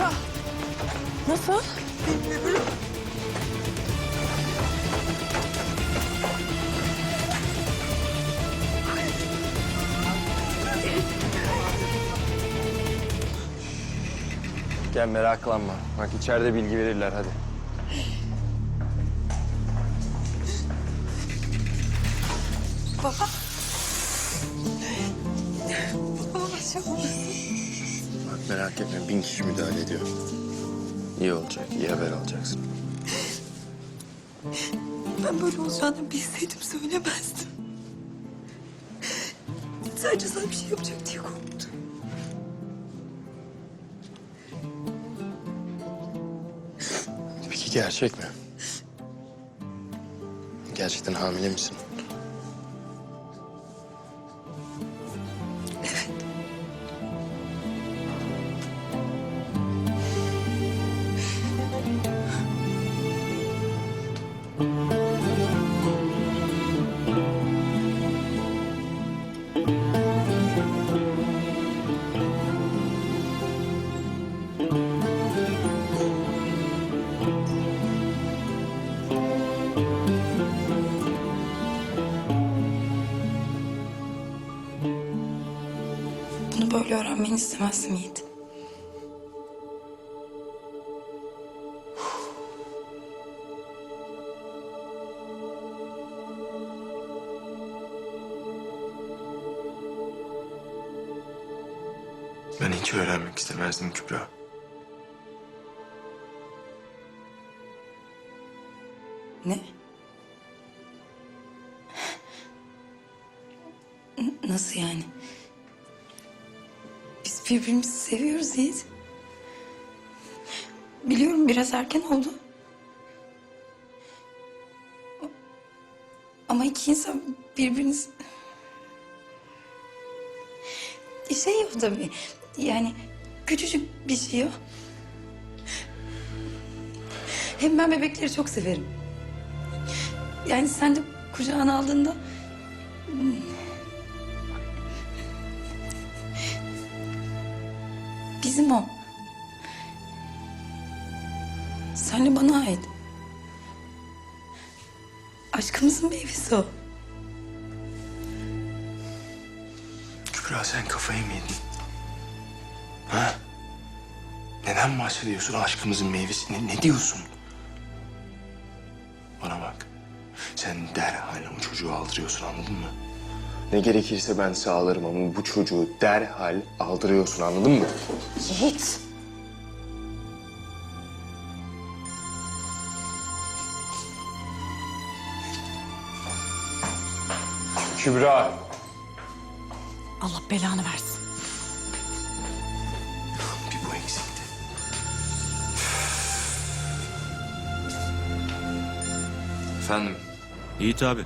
Mustafa. Nasıl? Gel meraklanma. Bak içeride bilgi verirler hadi. Baba. Baba şey olmasın. Bak merak etme bin kişi müdahale ediyor. İyi olacak, iyi haber alacaksın. Ben böyle olacağını bilseydim söylemezdim. Sadece sana bir şey yapacak diye korktum. Peki gerçek mi? Gerçekten hamile misin? Böyle öğrenmeni istemezdim Yiğit. Ben hiç öğrenmek istemezdim Kübra. Ne? Nasıl yani? Birbirimizi seviyoruz Yiğit. Biliyorum biraz erken oldu. Ama iki insan birbiriniz... Şey o tabii. Yani küçücük bir şey o. Hem ben bebekleri çok severim. Yani sen de kucağına aldığında... Bizim o. Senle bana ait. Aşkımızın meyvesi o. Kübra sen kafayı mı yedin? Ha? Neden bahsediyorsun aşkımızın meyvesi? Ne, ne diyorsun? Bana bak. Sen derhal o çocuğu aldırıyorsun anladın mı? Ne gerekirse ben sağlarım ama bu çocuğu derhal aldırıyorsun anladın mı? Yiğit. Kübra. Allah belanı versin. Bir bu eksikti. Efendim? Yiğit abi,